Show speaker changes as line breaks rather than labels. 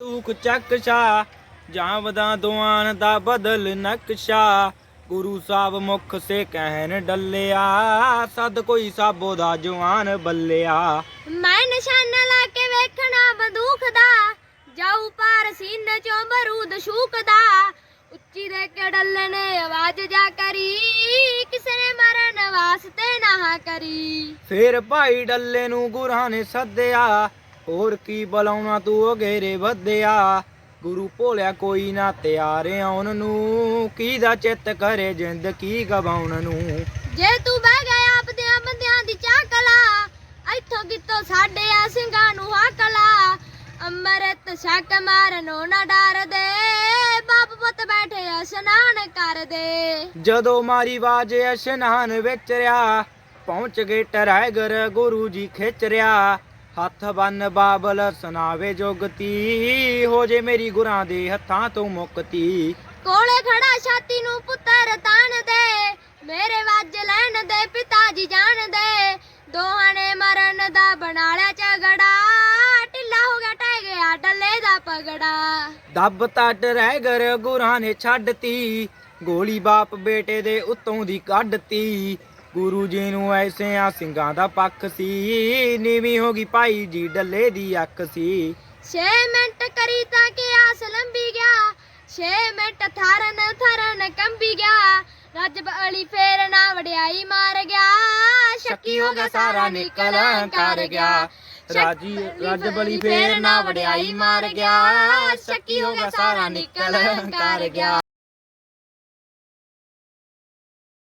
ਤੂਕ ਚੱਕਸ਼ਾ ਜਾਵਦਾ ਦੁਆਨ ਦਾ ਬਦਲ ਨਕਸ਼ਾ ਗੁਰੂ ਸਾਹਿਬ ਮੁਖ ਸੇ ਕਹਿਣ ਡੱਲਿਆ ਸਦ ਕੋਈ ਸਾਬੋ ਦਾ ਜਵਾਨ ਬੱਲਿਆ।
ਮੈਂ ਨਿਸ਼ਾਨਾ ਲਾ ਕੇ ਵੇਖਣਾ ਬੰਦੂਕ ਦਾ ਜਾਊ ਪਾਰ ਸੀਨੇ ਚੋਂ ਬਰੂਦ ਸ਼ੂਕਦਾ। ਉੱਚੀ ਦੇ ਕੇ ਡੱਲੇ ਨੇ ਆਵਾਜ਼ ਜਾ ਕਰੀ ਕਿਸੇ ਨੇ ਮਰਨ ਵਾਸਤੇ ਨਾ ਕਰੀ।
ਫੇਰ ਭਾਈ ਡੱਲੇ ਨੂੰ ਗੁਰਾਂ ਨੇ ਸੱਦਿਆ ਹੋਰ ਕੀ ਬੁਲਾਉਣਾ ਤੂੰ ਅਗੇਰੇ ਵਧਿਆ? ਗੁਰੂ ਭੋਲਿਆ ਕੋਈ ਨਾ ਤਿਆਰ ਆਉਣ ਨੂੰ ਕੀ ਦਾ ਚਿੱਤ ਕਰੇ ਜਿੰਦ ਕੀ ਗਵਾਉਣ ਨੂੰ?
ਜੇ ਤੂੰ ਬਹਿ ਗਿਆ ਆਪਦਿਆਂ ਬੰਦਿਆਂ ਦੀ ਚਾਕਲਾ ਇੱਥੋਂ ਕਿਤੋਂ ਸਾਡੇ ਆ ਸਿੰਘਾਂ ਨੂੰ ਹਕਲਾ ਅੰਮ੍ਰਿਤ ਛਕ ਮਾਰਨੋਂ ਨਾ ਡਰਦੇ ਬਾਪ ਪੁੱਤ ਬੈਠੇ ਇਸ਼ਨਾਨ ਕਰਦੇ।
ਜਦੋਂ ਮਾਰੀ ਆਵਾਜ਼ ਇਸ਼ਨਾਨ ਵਿੱਚ ਰਿਆ ਪਹੁੰਚ ਗਏ ਟਰੈਗਰ ਗੁਰੂ ਜੀ ਖਿੱਚ ਰਿਆ। ਹੱਥ ਬੰਨ ਬਾਬਲ ਸੁਣਾਵੇ ਜੁਗਤੀ ਹੋ ਜੇ ਮੇਰੀ ਗੁਰਾਂ ਦੇ ਹੱਥਾਂ ਤੋਂ ਮੁਕਤੀ।
ਕੋਲੇ ਖੜਾ ਛਾਤੀ ਨੂੰ ਪੁੱਤਰ ਤਾਣ ਦੇ ਮੇਰੇ ਵੱਜ ਲੈਣ ਦੇ ਪਿਤਾ ਜੀ ਜਾਣ ਦੇ। ਦੋਹਾਂ ਨੇ ਮਰਨ ਦਾ ਬਣਾ ਲਿਆ ਝਗੜਾ ਢਿੱਲਾ ਹੋ ਗਿਆ ਟਹਿ ਗਿਆ ਡੱਲੇ ਦਾ ਪਗੜਾ।
ਦੱਬ ਤਾਂ ਟਰੈਗਰ ਗੁਰਾਂ ਨੇ ਛੱਡਤੀ ਗੋਲੀ ਬਾਪ ਬੇਟੇ ਦੇ ਉੱਤੋਂ ਦੀ ਕੱਢਤੀ। ਗੁਰੂ ਜੀ ਨੂੰ ਐਸੇ ਆ ਸਿੰਘਾਂ ਦਾ ਪੱਖ ਸੀ। ਨੀਵੀਂ ਹੋ ਗਈ ਭਾਈ ਜੀ ਡੱਲੇ ਦੀ ਅੱਖ ਸੀ।
6 ਮਿੰਟ ਕਰੀ ਤਾਂ ਕਿ ਆਸ ਲੰਬੀ ਗਿਆ। 6 ਮਿੰਟ ਥਰਨ ਥਰਨ ਕੰਬੀ ਗਿਆ। ਰਜਬ ਅਲੀ ਫੇਰ ਨਾ ਵਡਿਆਈ ਮਾਰ ਗਿਆ।
ਸ਼ੱਕੀ ਹੋ ਗਿਆ ਸਾਰਾ ਨਿਕਲ ਕਰ ਗਿਆ। ਰਾਜੀ ਰੱਜ ਬਲੀ ਫੇਰ ਨਾ ਵਡਿਆਈ ਮਾਰ ਗਿਆ। ਸ਼ੱਕੀ ਹੋ ਗਿਆ ਸਾਰਾ ਨਿਕਲ ਕਰ ਗਿਆ।